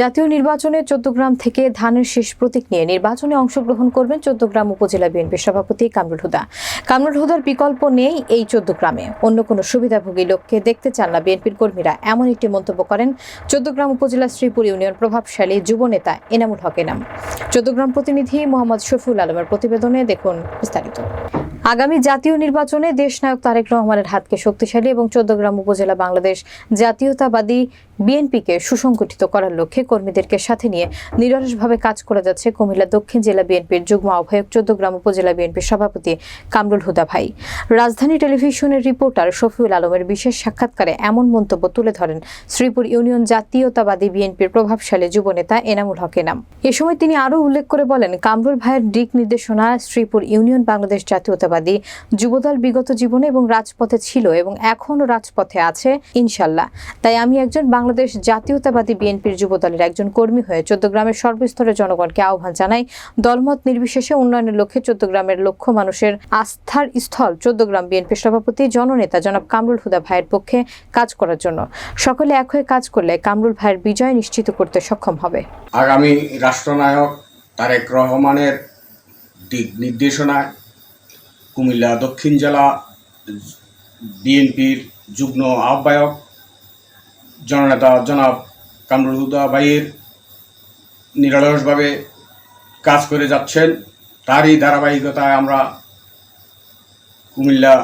জাতীয় নির্বাচনে চোদ্দগ্রাম থেকে ধানের শেষ প্রতীক নিয়ে নির্বাচনে অংশগ্রহণ করবেন চোদ্দগ্রাম উপজেলা বিএনপির সভাপতি কামরুল হুদা। কামরুল হুদার বিকল্প নেই এই চোদ্দগ্রামে অন্য কোনো সুবিধাভোগী লোককে দেখতে চান না বিএনপির কর্মীরা। এমন একটি মন্তব্য করেন চোদ্দগ্রাম উপজেলা শ্রীপুর ইউনিয়ন প্রভাবশালী যুবনেতা এনামুল হক এনাম। চোদ্দগ্রাম প্রতিনিধি মোহাম্মদ শফিউল আলমের প্রতিবেদনে দেখুন বিস্তারিত। আগামী জাতীয় নির্বাচনে দেশনায়ক তারেক রহমানের হাতকে শক্তিশালী এবং চৌদ্দগ্রাম উপজেলা বাংলাদেশ জাতীয়তাবাদী বিএনপিকে সুসংগঠিত করার লক্ষ্যে কর্মীদেরকে সাথে নিয়ে নিরলসভাবে কাজ করে যাচ্ছে কুমিল্লা দক্ষিণ জেলা বিএনপির যুগ্ম আহ্বায়ক চৌদ্দগ্রাম উপজেলা বিএনপির সভাপতি কামরুল হুদা ভাই। রাজধানী টেলিভিশনের রিপোর্টার শফিউল আলমের বিশেষ সাক্ষাৎকারে এমন মন্তব্য তুলে ধরেন শ্রীপুর ইউনিয়ন জাতীয়তাবাদী বিএনপির প্রভাবশালী যুবনেতা এনামুল হক এনাম। এ সময় তিনি আরও উল্লেখ করে বলেন, কামরুল ভাইয়ের দিক নির্দেশনা শ্রীপুর ইউনিয়ন বাংলাদেশ জাতীয়তাবাদী যুবদল বিগত জীবনে এবং রাজপথে ছিল এবং এখনও রাজপথে আছে ইনশাল্লাহ। তাই আমি একজন বাংলাদেশ জাতীয়তাবাদী বিএনপির যুবদলের একজন কর্মী হয়ে চোদ্দগ্রামের সর্বস্তরের জনগণকে আহ্বান জানাই দলমত নির্বিশেষে উন্নয়নের লক্ষ্যে চোদ্দগ্রামের লক্ষ মানুষের আস্থার স্থল চোদ্দগ্রাম বিএনপির সভাপতি, জননেতা জনাব কামরুল হুদা ভাইয়ের পক্ষে কাজ করার জন্য। সকলে এক হয়ে কাজ করলে কামরুল ভাইয়ের বিজয় নিশ্চিত করতে সক্ষম হবে। আগামী রাষ্ট্রনায়ক তারেক রহমানের দিক নির্দেশনায় কুমিল্লা দক্ষিণ জেলা বিএনপির যুগ্ম আহ্বায়ক জননেতা জনাব কামরুল হুদা ভাইয়ের নিরলসভাবে কাজ করে যাচ্ছেন। তারই ধারাবাহিকতায় আমরা কুমিল্লা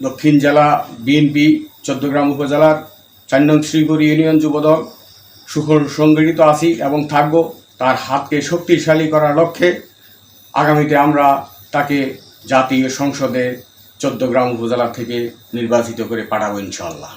দক্ষিণ জেলা বিএনপি চৌদ্দগ্রাম উপজেলার চার নং শ্রীপুর ইউনিয়ন যুবদল সুখর সংগঠিত আছি এবং থাকব। তার হাতকে শক্তিশালী করার লক্ষ্যে আগামীতে আমরা তাকে জাতীয় সংসদে চোদ্দগ্রাম উপজেলা থেকে নির্বাচিত করে পাঠাবো ইনশাল্লাহ